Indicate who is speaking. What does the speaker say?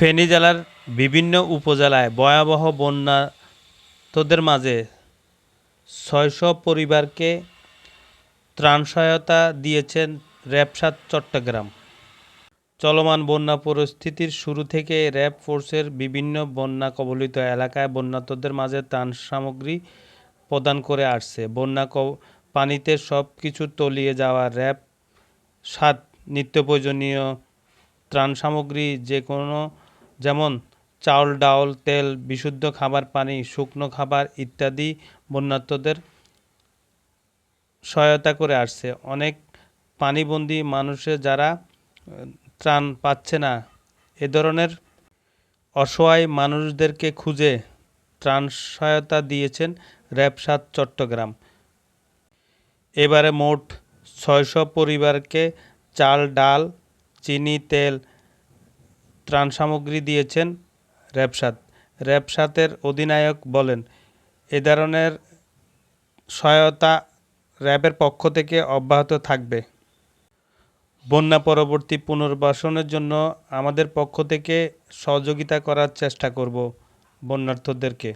Speaker 1: ফেনী জেলার বিভিন্ন উপজেলায় ভয়াবহ বন্যা বন্যাতদের মাঝে ছয়শো পরিবারকে ত্রাণ সহায়তা দিয়েছেন র্যাবসাত চট্টগ্রাম। চলমান বন্যা পরিস্থিতির শুরু থেকে র্যাব ফোর্সের বিভিন্ন বন্যা কবলিত এলাকায় বন্যাতদের মাঝে ত্রাণ সামগ্রী প্রদান করে আসছে। বন্যা পানিতে সব কিছু তলিয়ে যাওয়া র্যাব সাত, নিত্য প্রয়োজনীয় ত্রাণ সামগ্রী যে কোনো যেমন চাউল, ডাউল, তেল, বিশুদ্ধ খাবার, পানি, শুকনো খাবার ইত্যাদি বন্যার্তদের সহায়তা করে আসছে। অনেক পানিবন্দী মানুষের যারা ত্রাণ পাচ্ছে না, এ ধরনের অসহায় মানুষদেরকে খুঁজে ত্রাণ সহায়তা দিয়েছেন র্যাব সাত চট্টগ্রাম। এবারে মোট ছয়শো পরিবারকে চাল, ডাল, চিনি, তেল ত্রাণ সামগ্রী দিয়েছেন র্যাবসাত। র্যাবসাতের অধিনায়ক বলেন, এ ধরনের সহায়তা র্যাবের পক্ষ থেকে অব্যাহত থাকবে। বন্যা পরবর্তী পুনর্বাসনের জন্য আমাদের পক্ষ থেকে সহযোগিতা করার চেষ্টা করব বন্যার্থদেরকে।